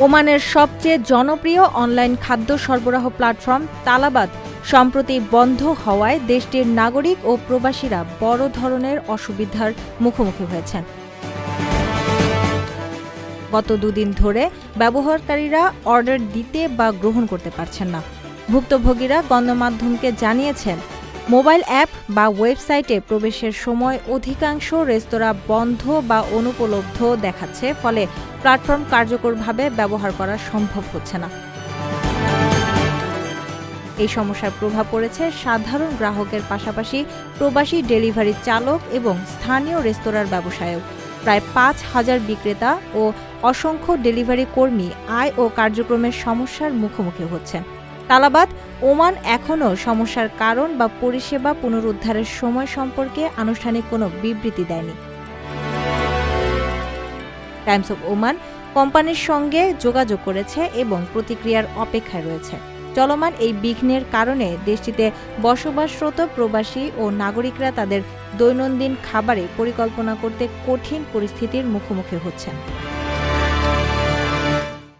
ওমানের সবচেয়ে জনপ্রিয় অনলাইন খাদ্য সরবরাহ প্ল্যাটফর্ম তালাবাদ। সম্প্রতি বন্ধ হওয়ায় দেশটির নাগরিক ও প্রবাসীরা বড় ধরনের অসুবিধার মুখোমুখি হয়েছেন। গত দুদিন ধরে ব্যবহারকারীরা অর্ডার দিতে বা গ্রহণ করতে পারছেন না। ভুক্তভোগীরা গণমাধ্যমকে জানিয়েছেন মোবাইল অ্যাপ বা ওয়েবসাইটে প্রবেশের সময় অধিকাংশ রেস্তোরাঁ বন্ধ বা অনুপলব্ধ দেখাচ্ছে, ফলে প্ল্যাটফর্ম কার্যকরভাবে ব্যবহার করা সম্ভব হচ্ছে না। এই সমস্যার প্রভাব পড়েছে সাধারণ গ্রাহকের পাশাপাশি প্রবাসী ডেলিভারি চালক এবং স্থানীয় রেস্তোরাঁর ব্যবসায়েও। প্রায় পাঁচ হাজার বিক্রেতা ও অসংখ্য ডেলিভারি কর্মী আয় ও কার্যক্রমের সমস্যার মুখোমুখি হচ্ছেন। তালাবাদ, ওমান এখনও সমস্যার কারণ বা পরিষেবা পুনরুদ্ধারের সময় সম্পর্কে আনুষ্ঠানিক কোনো বিবৃতি দেয়নি। টাইমস অফ ওমান কোম্পানির সঙ্গে যোগাযোগ করেছে এবং প্রতিক্রিয়ার অপেক্ষায় রয়েছে। চলমান এই বিঘ্নের কারণে দেশটিতে বসবাসরত প্রবাসী ও নাগরিকরা তাদের দৈনন্দিন খাবারে পরিকল্পনা করতে কঠিন পরিস্থিতির মুখোমুখি হচ্ছেন।